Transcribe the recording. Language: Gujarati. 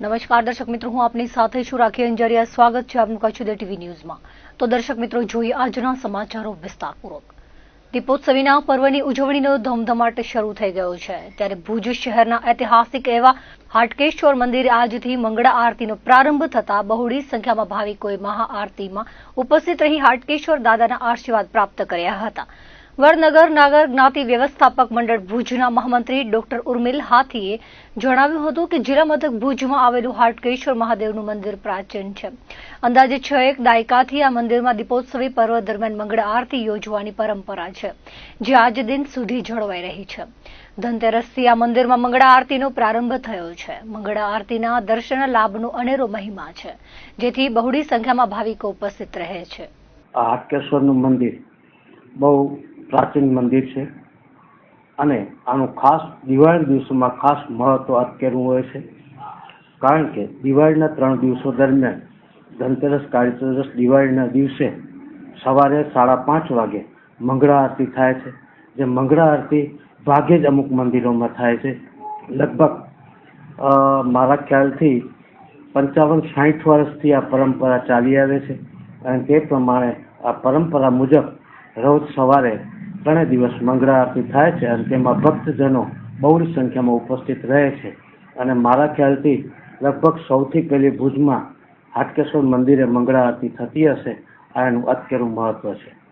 નમસ્કાર. દર્શક મિત્રો, હું આપની સાથે છું રાખી અંજારિયા. સ્વાગત છે આપનું કચ્છ દે ટીવી ન્યૂઝમાં. તો દર્શક મિત્રો, જોઈએ આજના સમાચારો વિસ્તારપૂર્વક. દીપોત્સવીના પર્વની ઉજવણીનો ધમધમાટ શરૂ થઈ ગયો છે. ત્યારે ભુજ શહેરના ઐતિહાસિક એવા હાટકેશ્વર મંદિર આજથી મંગળા આરતીનો પ્રારંભ થતા બહોળી સંખ્યામાં ભાવિકોએ મહાઆરતીમાં ઉપસ્થિત રહી હાટકેશ્વર દાદાના આશીર્વાદ પ્રાપ્ત કર્યા હતા. વડનગર નાગર જ્ઞાતિ વ્યવસ્થાપક મંડળ ભુજના મહામંત્રી ડોક્ટર ઉર્મિલ હાથીએ જણાવ્યું હતું કે જિલ્લા મથક ભુજમાં આવેલું હાટકેશ્વર મહાદેવનું મંદિર પ્રાચીન છે. અંદાજે છ એક દાયકાથી આ મંદિરમાં દીપોત્સવી પર્વ દરમિયાન મંગળ આરતી યોજવાની પરંપરા છે, જે આજ દિન સુધી જળવાઈ રહી છે. ધનતેરસથી આ મંદિરમાં મંગળા આરતીનો પ્રારંભ થયો છે. મંગળા આરતીના દર્શન લાભનો અનેરો મહિમા છે, જેથી બહોળી સંખ્યામાં ભાવિકો ઉપસ્થિત રહે છે. બહુ પ્રાચીન મંદિર છે. અને આનું ખાસ દિવાળી દિવસોમાં ખાસ મહત્વ અત્યારનું હોય છે. કારણ કે દિવાળીના ત્રણ દિવસો દરમિયાન ધનતેરસ કાળી દિવાળીના દિવસે સવારે સાડા પાંચ વાગે મંગળા આરતી થાય છે. જે મંગળા આરતી ભાગે જ અમુક મંદિરોમાં થાય છે. લગભગ મારા ખ્યાલથી પંચાવન સાઠ વર્ષથી આ પરંપરા ચાલી આવે છે. અને તે પ્રમાણે આ પરંપરા મુજબ રોજ સવારે ત્રણેય દિવસ મંગળા આરતી થાય છે અને તેમાં ભક્તજનો બહુ સંખ્યામાં ઉપસ્થિત રહે છે. અને મારા ખ્યાલથી લગભગ સૌથી પહેલી ભુજમાં હાટકેશ્વર મંદિરે મંગળા આરતી થતી હશે, આ એનું અત્યારનું મહત્વ છે.